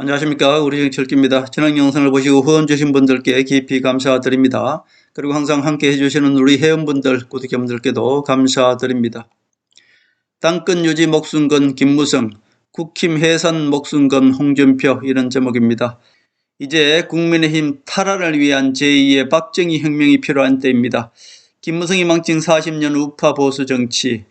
안녕하십니까 우리 철기입니다. 지난 영상을 보시고 후원 주신 분들께 깊이 감사드립니다. 그리고 항상 함께 해주시는 우리 회원분들 구독자분들께도 감사드립니다. 땅끝 유지 목숨건 김무성 국힘 해산 목숨건 홍준표 이런 제목입니다. 이제 국민의힘 탈환을 위한 제2의 박정희 혁명이 필요한 때입니다. 김무성이 망친 40년 우파 보수 정치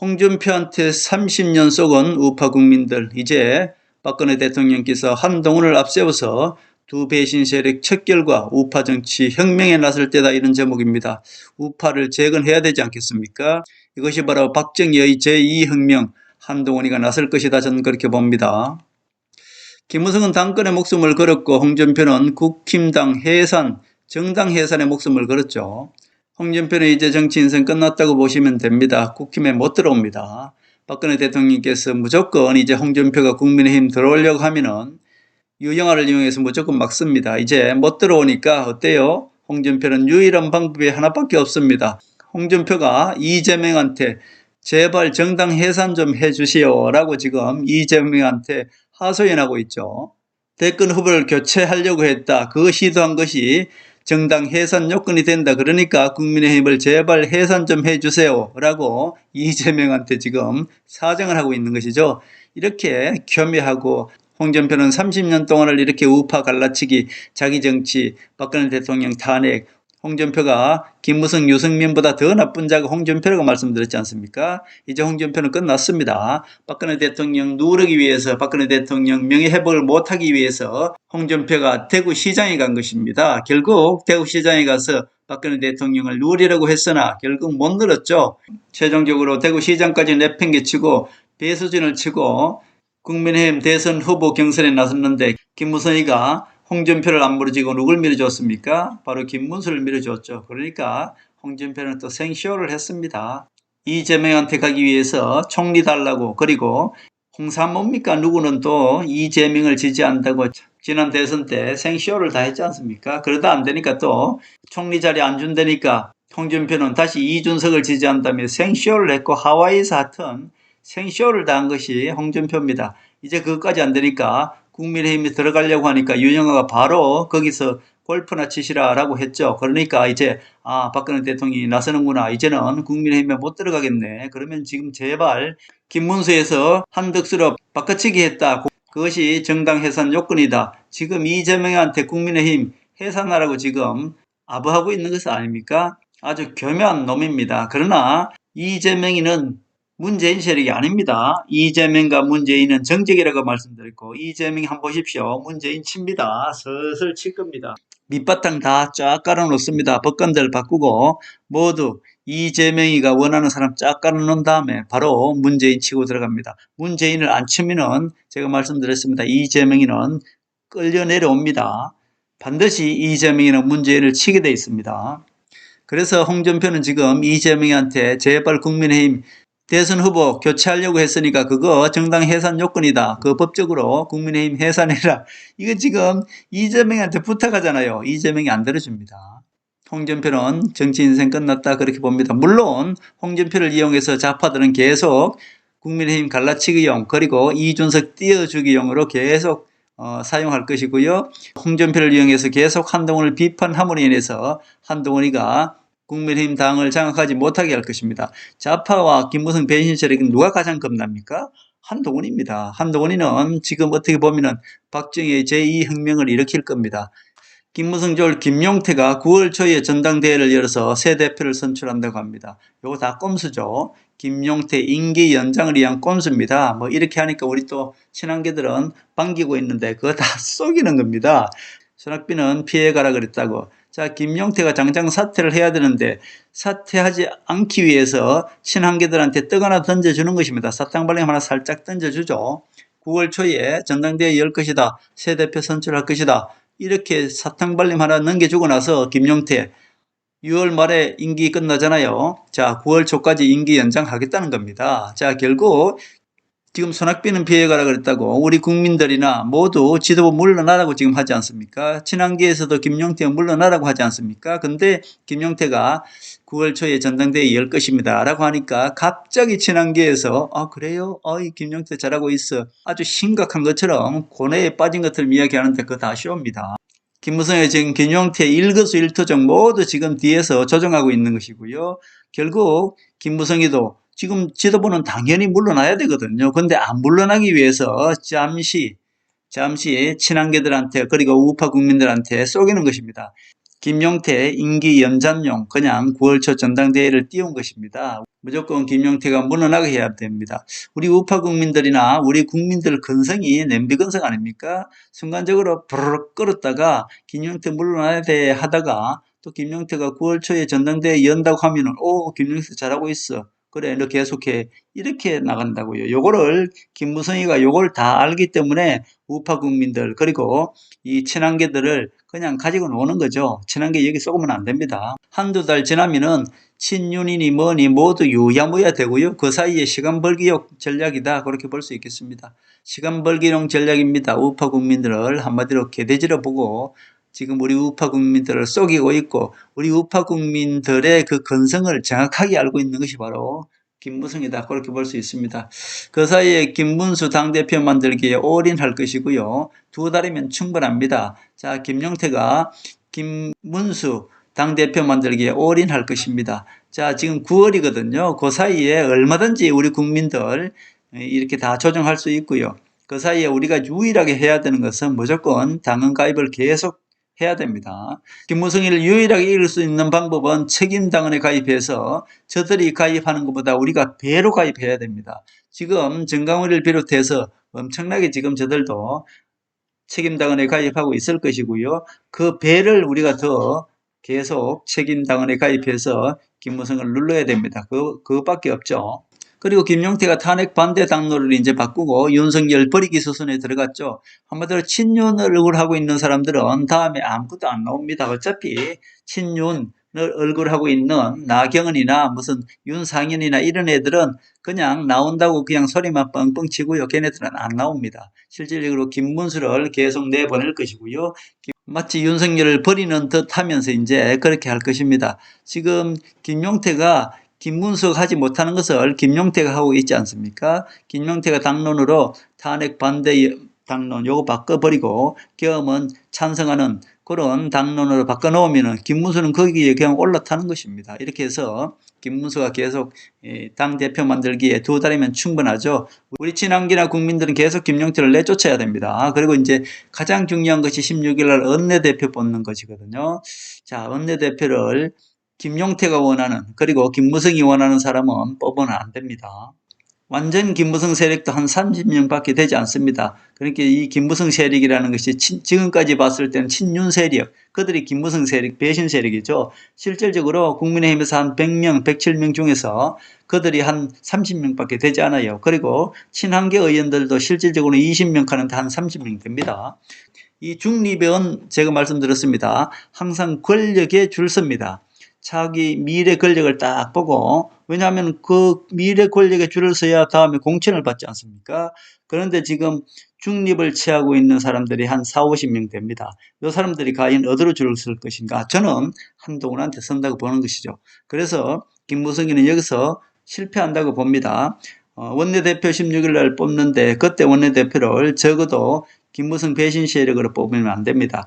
홍준표한테 30년 쏘은 우파 국민들 이제 박근혜 대통령께서 한동훈을 앞세워서 두 배신 세력 척결과 우파 정치 혁명에 나설 때다 이런 제목입니다. 우파를 재건해야 되지 않겠습니까? 이것이 바로 박정희의 제2혁명 한동훈이가 나설 것이다 저는 그렇게 봅니다. 김무성은 당권의 목숨을 걸었고 홍준표는 국힘당 해산, 정당 해산의 목숨을 걸었죠. 홍준표는 이제 정치 인생 끝났다고 보시면 됩니다. 국힘에 못 들어옵니다. 박근혜 대통령께서 무조건 이제 홍준표가 국민의힘 들어오려고 하면은 유영아를 이용해서 무조건 막습니다. 이제 못 들어오니까 어때요? 홍준표는 유일한 방법이 하나밖에 없습니다. 홍준표가 이재명한테 제발 정당 해산 좀 해주시오 라고 지금 이재명한테 하소연하고 있죠. 대권 후보를 교체하려고 했다. 그거 시도한 것이 정당 해산 요건이 된다. 그러니까 국민의힘을 제발 해산 좀 해주세요. 라고 이재명한테 지금 사정을 하고 있는 것이죠. 이렇게 겸해하고 홍준표는 30년 동안을 이렇게 우파 갈라치기, 자기 정치, 박근혜 대통령 탄핵, 홍준표가 김무성, 유승민보다 더 나쁜 자가 홍준표라고 말씀드렸지 않습니까? 이제 홍준표는 끝났습니다. 박근혜 대통령 누르기 위해서 박근혜 대통령 명예회복을 못하기 위해서 홍준표가 대구시장에 간 것입니다. 결국 대구시장에 가서 박근혜 대통령을 누리려고 했으나 결국 못 늘었죠. 최종적으로 대구시장까지 내팽개치고 배수진을 치고 국민의힘 대선 후보 경선에 나섰는데 김무성이가 홍준표를 안 물어지고 누굴 밀어줬습니까? 바로 김문수를 밀어줬죠. 그러니까 홍준표는 또 생쇼를 했습니다. 이재명한테 가기 위해서 총리 달라고 그리고 홍삼 뭡니까? 누구는 또 이재명을 지지한다고 지난 대선 때 생쇼를 다 했지 않습니까? 그러다 안 되니까 또 총리 자리 안 준다니까 홍준표는 다시 이준석을 지지한다며 생쇼를 했고 하와이에서 하여튼 생쇼를 다한 것이 홍준표입니다. 이제 그것까지 안 되니까 국민의힘에 들어가려고 하니까 윤영아가 바로 거기서 골프나 치시라라고 했죠. 그러니까 이제 아 박근혜 대통령이 나서는구나. 이제는 국민의힘에 못 들어가겠네. 그러면 지금 제발 김문수에서 한덕수로 바꿔치기 했다. 그것이 정당 해산 요건이다. 지금 이재명한테 국민의힘 해산하라고 지금 아부하고 있는 것은 아닙니까? 아주 교묘한 놈입니다. 그러나 이재명이는 문재인 세력이 아닙니다. 이재명과 문재인은 정적이라고 말씀드렸고 이재명이 한번 보십시오. 문재인 칩니다. 슬슬 칠 겁니다. 밑바탕 다 쫙 깔아놓습니다. 법관들 바꾸고 모두 이재명이가 원하는 사람 쫙 깔아놓은 다음에 바로 문재인 치고 들어갑니다. 문재인을 안 치면은 제가 말씀드렸습니다. 이재명이는 끌려 내려옵니다. 반드시 이재명이는 문재인을 치게 돼 있습니다. 그래서 홍준표는 지금 이재명한테 제발 국민의힘 대선 후보 교체하려고 했으니까 그거 정당 해산 요건이다. 그 법적으로 국민의힘 해산해라. 이거 지금 이재명한테 부탁하잖아요. 이재명이 안 들어줍니다. 홍준표는 정치 인생 끝났다 그렇게 봅니다. 물론 홍준표를 이용해서 좌파들은 계속 국민의힘 갈라치기용 그리고 이준석 띄워주기용으로 계속 어, 사용할 것이고요. 홍준표를 이용해서 계속 한동훈을 비판함으로 인해서 한동훈이가 국민의힘 당을 장악하지 못하게 할 것입니다. 좌파와 김무성 배신 세력은 누가 가장 겁납니까? 한동훈입니다. 한동훈이는 지금 어떻게 보면은 박정희의 제2혁명을 일으킬 겁니다. 김무성 졸 김용태가 9월 초에 전당대회를 열어서 새 대표를 선출한다고 합니다. 요거 다 꼼수죠. 김용태 임기 연장을 위한 꼼수입니다. 뭐 이렇게 하니까 우리 또 친한계들은 반기고 있는데 그거 다 속이는 겁니다. 손학비는 피해가라 그랬다고. 자, 김용태가 당장 사퇴를 해야 되는데 사퇴하지 않기 위해서 친한계들한테 떡 하나 던져주는 것입니다. 사탕발림 하나 살짝 던져주죠. 9월 초에 전당대회 열 것이다. 새 대표 선출할 것이다. 이렇게 사탕발림 하나 넘겨주고 나서 김용태 6월 말에 임기 끝나잖아요. 자, 9월 초까지 임기 연장하겠다는 겁니다. 자, 결국 지금 손학비는 비해가라 그랬다고 우리 국민들이나 모두 지도부 물러나라고 지금 하지 않습니까? 친한계에서도 김용태가 물러나라고 하지 않습니까? 근데 김용태가 9월 초에 전당대회 열 것입니다. 라고 하니까 갑자기 친한계에서 아 그래요? 어이 김용태 잘하고 있어. 아주 심각한 것처럼 고뇌에 빠진 것을 이야기하는데 그거 다 쇼입니다. 김무성의 지금 김용태 일거수 일투족 모두 지금 뒤에서 조정하고 있는 것이고요. 결국 김무성이도 지금 지도부는 당연히 물러나야 되거든요. 근데 안 물러나기 위해서 잠시 잠시 친한계들한테 그리고 우파 국민들한테 쏘기는 것입니다. 김용태 임기 연장용 그냥 9월 초 전당대회를 띄운 것입니다. 무조건 김용태가 물러나게 해야 됩니다. 우리 우파 국민들이나 우리 국민들 근성이 냄비 근성 아닙니까? 순간적으로 부르륵 끓었다가 김용태 물러나야 돼 하다가 또 김용태가 9월 초에 전당대회 연다고 하면은 오 김용태 잘하고 있어. 그래 너 계속해 이렇게 나간다고요. 요거를 김무성이가 요걸 다 알기 때문에 우파 국민들 그리고 이 친한계들을 그냥 가지고 노는 거죠. 친한계 여기 쏘으면 안 됩니다. 한두 달 지나면은 친윤이니 뭐니 모두 유야무야 되고요. 그 사이에 시간 벌기용 전략이다. 그렇게 볼 수 있겠습니다. 시간 벌기용 전략입니다. 우파 국민들을 한마디로 개돼지로 보고 지금 우리 우파 국민들을 속이고 있고 우리 우파 국민들의 그 근성을 정확하게 알고 있는 것이 바로 김무성이다. 그렇게 볼 수 있습니다. 그 사이에 김문수 당대표 만들기에 올인할 것이고요. 두 달이면 충분합니다. 자, 김용태가 김문수 당대표 만들기에 올인할 것입니다. 자, 지금 9월이거든요. 그 사이에 얼마든지 우리 국민들 이렇게 다 조정할 수 있고요. 그 사이에 우리가 유일하게 해야 되는 것은 무조건 당헌 가입을 계속 해야 됩니다. 김무성이를 유일하게 이길 수 있는 방법은 책임당원에 가입해서 저들이 가입하는 것보다 우리가 배로 가입해야 됩니다. 지금 정강훈을 비롯해서 엄청나게 지금 저들도 책임당원에 가입하고 있을 것이고요. 그 배를 우리가 더 계속 책임당원에 가입해서 김무성을 눌러야 됩니다. 그, 그것밖에 없죠. 그리고 김용태가 탄핵 반대 당로를 이제 바꾸고 윤석열 버리기 수순에 들어갔죠. 한마디로 친윤을 얼굴하고 있는 사람들은 다음에 아무것도 안 나옵니다. 어차피 친윤을 얼굴하고 있는 나경원이나 무슨 윤상현이나 이런 애들은 그냥 나온다고 그냥 소리만 뻥뻥 치고요. 걔네들은 안 나옵니다. 실질적으로 김문수를 계속 내보낼 것이고요. 마치 윤석열을 버리는 듯 하면서 이제 그렇게 할 것입니다. 지금 김용태가 김문수가 하지 못하는 것을 김용태가 하고 있지 않습니까? 김용태가 당론으로 탄핵 반대 당론 요거 바꿔버리고 경험은 찬성하는 그런 당론으로 바꿔놓으면 김문수는 거기에 그냥 올라타는 것입니다. 이렇게 해서 김문수가 계속 당 대표 만들기에 두 달이면 충분하죠. 우리 친한기나 국민들은 계속 김용태를 내쫓아야 됩니다. 그리고 이제 가장 중요한 것이 16일 날 원내대표 뽑는 것이거든요. 자, 원내대표를 김용태가 원하는 그리고 김무성이 원하는 사람은 뽑으면 안 됩니다. 완전 김무성 세력도 한 30명밖에 되지 않습니다. 그러니까 이 김무성 세력이라는 것이 친, 지금까지 봤을 때는 친윤 세력, 그들이 김무성 세력, 배신 세력이죠. 실질적으로 국민의힘에서 한 100명, 107명 중에서 그들이 한 30명밖에 되지 않아요. 그리고 친한계 의원들도 실질적으로 20명 하는데 한 30명 됩니다. 이 중립은 제가 말씀드렸습니다. 항상 권력에 줄 섭니다. 자기 미래 권력을 딱 보고 왜냐하면 그 미래 권력에 줄을 서야 다음에 공천을 받지 않습니까? 그런데 지금 중립을 취하고 있는 사람들이 한 4, 50명 됩니다. 이 사람들이 과연 어디로 줄을 설 것인가? 저는 한동훈한테 선다고 보는 것이죠. 그래서 김무성이는 여기서 실패한다고 봅니다. 어, 원내대표 16일 날 뽑는데 그때 원내대표를 적어도 김무성 배신 세력으로 뽑으면 안 됩니다.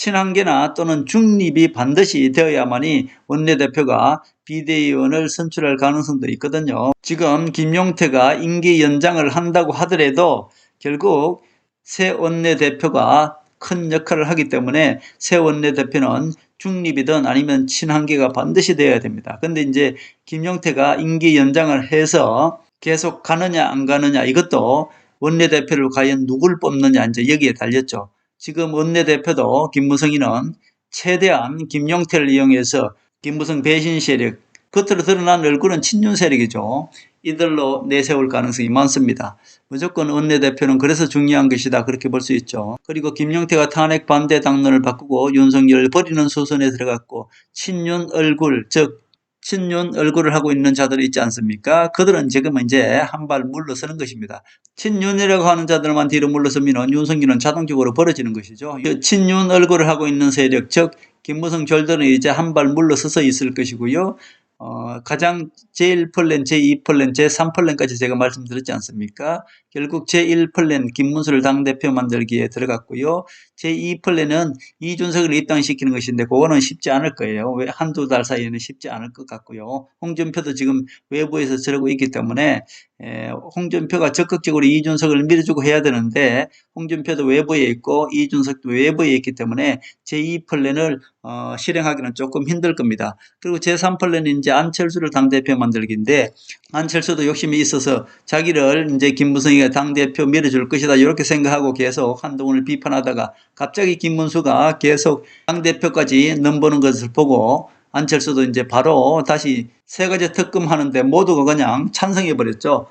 친한계나 또는 중립이 반드시 되어야만이 원내대표가 비대위원을 선출할 가능성도 있거든요. 지금 김용태가 임기 연장을 한다고 하더라도 결국 새 원내대표가 큰 역할을 하기 때문에 새 원내대표는 중립이든 아니면 친한계가 반드시 되어야 됩니다. 근데 이제 김용태가 임기 연장을 해서 계속 가느냐 안 가느냐 이것도 원내대표를 과연 누굴 뽑느냐 이제 여기에 달렸죠. 지금 원내대표도 김무성이는 최대한 김용태를 이용해서 김무성 배신 세력, 겉으로 드러난 얼굴은 친윤 세력이죠. 이들로 내세울 가능성이 많습니다. 무조건 원내대표는 그래서 중요한 것이다. 그렇게 볼 수 있죠. 그리고 김용태가 탄핵 반대 당론을 바꾸고 윤석열을 버리는 수순에 들어갔고 친윤 얼굴, 즉 친윤 얼굴을 하고 있는 자들이 있지 않습니까? 그들은 지금 이제 한 발 물러서는 것입니다. 친윤이라고 하는 자들만 뒤로 물러서면 윤석열은 자동적으로 벌어지는 것이죠. 그 친윤 얼굴을 하고 있는 세력, 즉 김무성 졸들은 이제 한 발 물러서서 있을 것이고요. 어, 가장 제1플랜, 제2플랜, 제3플랜까지 제가 말씀드렸지 않습니까? 결국 제1플랜 김문수를 당대표 만들기에 들어갔고요. 제2플랜은 이준석을 입당시키는 것인데 그거는 쉽지 않을 거예요. 왜 한두 달 사이에는 쉽지 않을 것 같고요. 홍준표도 지금 외부에서 저러고 있기 때문에 에, 홍준표가 적극적으로 이준석을 밀어주고 해야 되는데 홍준표도 외부에 있고 이준석도 외부에 있기 때문에 제2플랜을 어, 실행하기는 조금 힘들 겁니다. 그리고 제3플랜은 이제 안철수를 당대표 만들기인데 안철수도 욕심이 있어서 자기를 이제 김무성이가 당대표 밀어줄 것이다 이렇게 생각하고 계속 한동훈을 비판하다가 갑자기 김문수가 계속 당대표까지 넘보는 것을 보고 안철수도 이제 바로 다시 세 가지 특검 하는데 모두가 그냥 찬성해 버렸죠.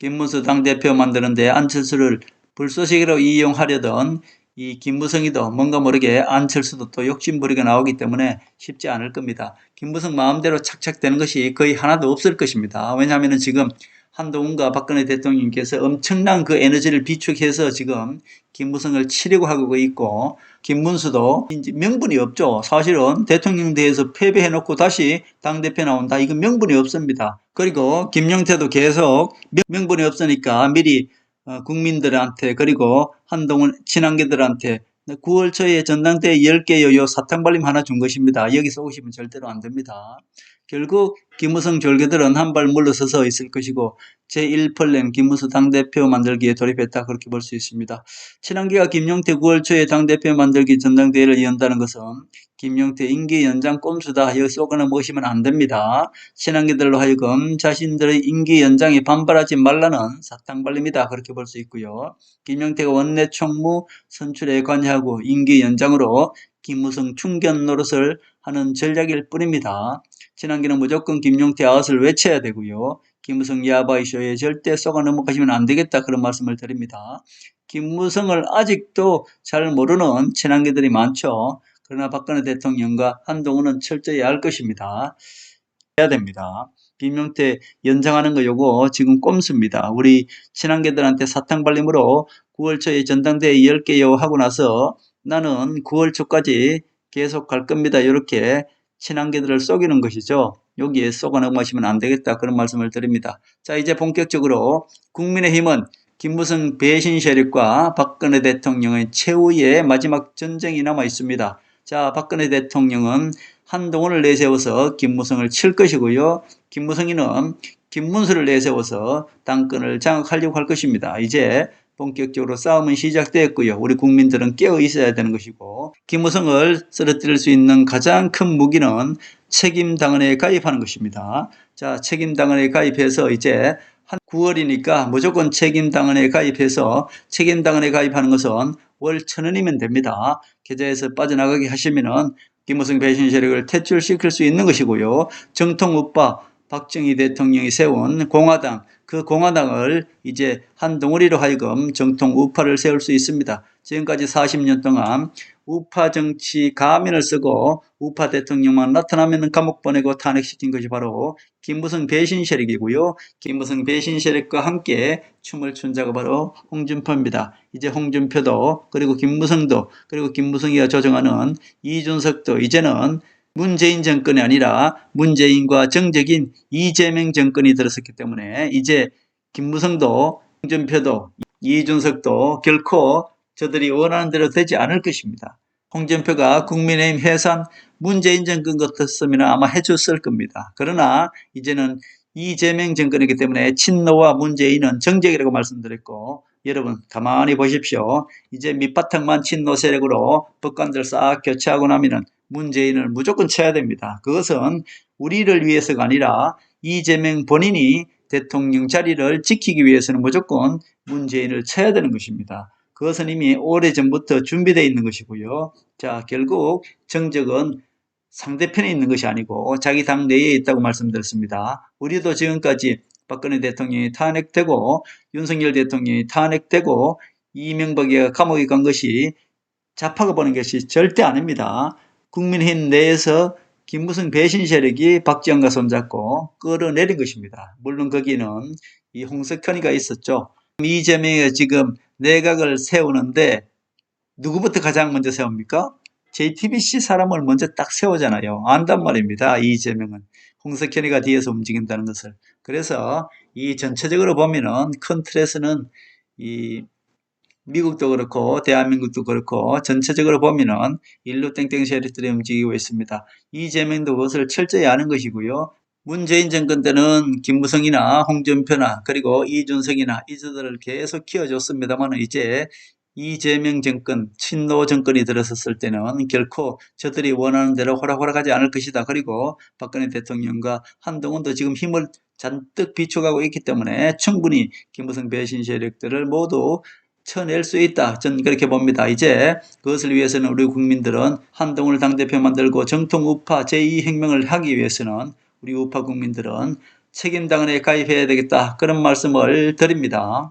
김문수 당대표 만드는데 안철수를 불쏘시개로 이용하려던 이 김무성이도 뭔가 모르게 안철수도 또 욕심부리게 나오기 때문에 쉽지 않을 겁니다. 김무성 마음대로 착착 되는 것이 거의 하나도 없을 것입니다. 왜냐하면 지금 한동훈과 박근혜 대통령께서 엄청난 그 에너지를 비축해서 지금 김무성을 치려고 하고 있고 김문수도 이제 명분이 없죠. 사실은 대통령 대에서 패배해놓고 다시 당대표 나온다. 이건 명분이 없습니다. 그리고 김영태도 계속 명- 명분이 없으니까 미리 어, 국민들한테 그리고 한동훈 친한계들한테 9월 초에 전당대회 10개 요 사탕 발림 하나 준 것입니다. 여기서 오시면 절대로 안 됩니다. 결국 김무성 졸개들은 한 발 물러서서 있을 것이고 제1플랜 김무수 당대표 만들기에 돌입했다 그렇게 볼 수 있습니다. 친한계가 김용태 9월 초에 당대표 만들기 전당대회를 연다는 것은 김용태 임기 연장 꼼수다. 여기 쏘거나 모시면 안 됩니다. 친한계들로 하여금 자신들의 임기 연장에 반발하지 말라는 사탕발림이다. 그렇게 볼 수 있고요. 김용태가 원내 총무 선출에 관여하고 임기 연장으로 김무성 충견 노릇을 하는 전략일 뿐입니다. 친한계는 무조건 김용태 아웃을 외쳐야 되고요. 김무성 야바이쇼에 절대 쏘가 넘어가시면 안 되겠다. 그런 말씀을 드립니다. 김무성을 아직도 잘 모르는 친한계들이 많죠. 그러나 박근혜 대통령과 한동훈은 철저히 알 것입니다. 해야 됩니다. 김용태 연장하는 거 요거 지금 꼼수입니다. 우리 친한계들한테 사탕 발림으로 9월 초에 전당대회 10개요 하고 나서 나는 9월 초까지 계속 갈 겁니다. 이렇게 친한계들을 속이는 것이죠. 여기에 쏘가 넘어가시면 안 되겠다. 그런 말씀을 드립니다. 자, 이제 본격적으로 국민의힘은 김무성 배신 세력과 박근혜 대통령의 최후의 마지막 전쟁이 남아 있습니다. 자, 박근혜 대통령은 한동훈을 내세워서 김무성을 칠 것이고요. 김무성이는 김문수를 내세워서 당권을 장악하려고 할 것입니다. 이제 본격적으로 싸움은 시작되었고요. 우리 국민들은 깨어 있어야 되는 것이고 김무성을 쓰러뜨릴 수 있는 가장 큰 무기는 책임당원에 가입하는 것입니다. 자, 책임당원에 가입해서 이제 한 9월이니까 무조건 책임당원에 가입해서 책임당원에 가입하는 것은 월 천 원이면 됩니다. 계좌에서 빠져나가게 하시면은 김무성 배신 세력을 퇴출시킬 수 있는 것이고요. 정통 우파 박정희 대통령이 세운 공화당 그 공화당을 이제 한동훈이로 하여금 정통 우파를 세울 수 있습니다. 지금까지 40년 동안 우파 정치 가면을 쓰고 우파 대통령만 나타나면 감옥 보내고 탄핵시킨 것이 바로 김무성 배신 세력이고요. 김무성 배신 세력과 함께 춤을 춘 자가 바로 홍준표입니다. 이제 홍준표도 그리고 김무성도 그리고 김무성이가 조정하는 이준석도 이제는 문재인 정권이 아니라 문재인과 정적인 이재명 정권이 들어섰기 때문에 이제 김무성도 홍준표도 이준석도 결코 저들이 원하는 대로 되지 않을 것입니다. 홍준표가 국민의힘 해산 문재인 정권 같았으면 아마 해줬을 겁니다. 그러나 이제는 이재명 정권이기 때문에 친노와 문재인은 정적이라고 말씀드렸고 여러분 가만히 보십시오. 이제 밑바탕만 친노 세력으로 법관들 싹 교체하고 나면은 문재인을 무조건 쳐야 됩니다. 그것은 우리를 위해서가 아니라 이재명 본인이 대통령 자리를 지키기 위해서는 무조건 문재인을 쳐야 되는 것입니다. 그것은 이미 오래전부터 준비되어 있는 것이고요. 자, 결국 정적은 상대편에 있는 것이 아니고 자기 당 내에 있다고 말씀드렸습니다. 우리도 지금까지 박근혜 대통령이 탄핵되고 윤석열 대통령이 탄핵되고 이명박이 감옥에 간 것이 자파가 보는 것이 절대 아닙니다. 국민의힘 내에서 김무성 배신 세력이 박지원과 손잡고 끌어내린 것입니다. 물론 거기는 이 홍석현이가 있었죠. 이재명이 지금 내각을 세우는데 누구부터 가장 먼저 세웁니까? JTBC 사람을 먼저 딱 세우잖아요. 안단 말입니다. 이재명은. 홍석현이가 뒤에서 움직인다는 것을. 그래서 이 전체적으로 보면은 큰 틀에서는 이 미국도 그렇고 대한민국도 그렇고 전체적으로 보면은 일루 땡땡 세력들이 움직이고 있습니다. 이재명도 그것을 철저히 아는 것이고요. 문재인 정권 때는 김무성이나 홍준표나 그리고 이준석이나 이들을 계속 키워줬습니다만 이제 이재명 정권, 친노 정권이 들어섰을 때는 결코 저들이 원하는 대로 호락호락하지 않을 것이다. 그리고 박근혜 대통령과 한동훈도 지금 힘을 잔뜩 비춰가고 있기 때문에 충분히 김무성 배신 세력들을 모두 쳐낼 수 있다. 전 그렇게 봅니다. 이제 그것을 위해서는 우리 국민들은 한동훈을 당대표 만들고 정통 우파 제2혁명을 하기 위해서는 우리 우파 국민들은 책임당원에 가입해야 되겠다. 그런 말씀을 드립니다.